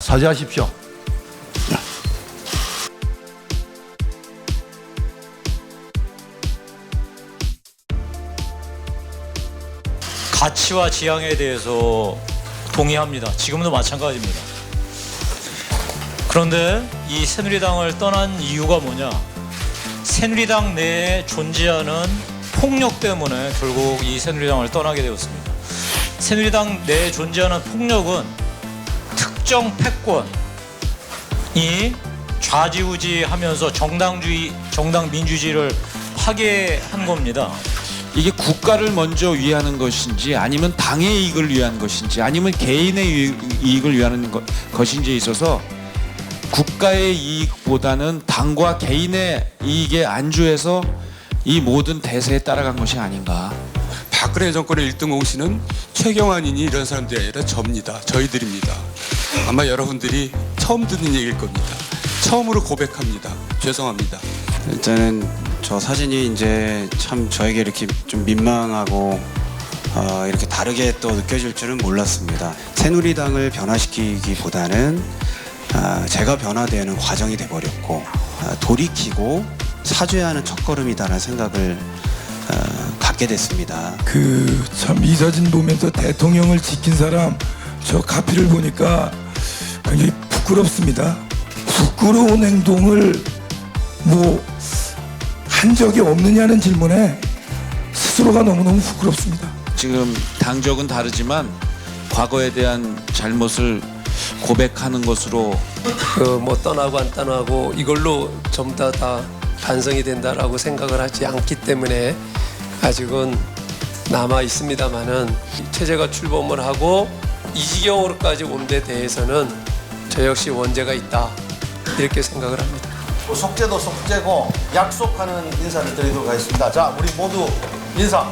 사죄하십시오. 가치와 지향에 대해서 동의합니다. 지금도 마찬가지입니다. 그런데 이 새누리당을 떠난 이유가 뭐냐? 새누리당 내에 존재하는 폭력 때문에 결국 이 새누리당을 떠나게 되었습니다. 새누리당 내에 존재하는 폭력은 특정 패권이 좌지우지하면서 정당주의, 정당 민주주의를 파괴한 겁니다. 이게 국가를 먼저 위하는 것인지 아니면 당의 이익을 위한 것인지 아니면 개인의 유- 이익을 위하는 것, 것인지에 있어서 국가의 이익보다는 당과 개인의 이익에 안주해서 이 모든 대세에 따라간 것이 아닌가. 박근혜 정권의 1등 공신은 최경환이니 이런 사람들이 아니라 접니다. 저희들입니다. 아마 여러분들이 처음 듣는 얘기일 겁니다. 처음으로 고백합니다. 죄송합니다. 일단은 저 사진이 이제 참 저에게 이렇게 좀 민망하고 어, 이렇게 다르게 또 느껴질 줄은 몰랐습니다. 새누리당을 변화시키기보다는 아, 제가 변화되는 과정이 돼버렸고 아, 돌이키고 사죄하는 첫걸음이다라는 생각을 어, 갖게 됐습니다. 그 참 이 사진 보면서 대통령을 지킨 사람 저 카피를 보니까 굉장히 부끄럽습니다. 부끄러운 행동을 뭐 한 적이 없느냐는 질문에 스스로가 너무너무 부끄럽습니다. 지금 당적은 다르지만 과거에 대한 잘못을 고백하는 것으로 그 뭐 떠나고 안 떠나고 이걸로 전부 다, 다 반성이 된다라고 생각을 하지 않기 때문에 아직은 남아 있습니다만은 체제가 출범을 하고 이 지경으로까지 온 데 대해서는 저 역시 원죄가 있다 이렇게 생각을 합니다. 속죄도 속죄고 약속하는 인사를 드리도록 하겠습니다. 자, 우리 모두 인사.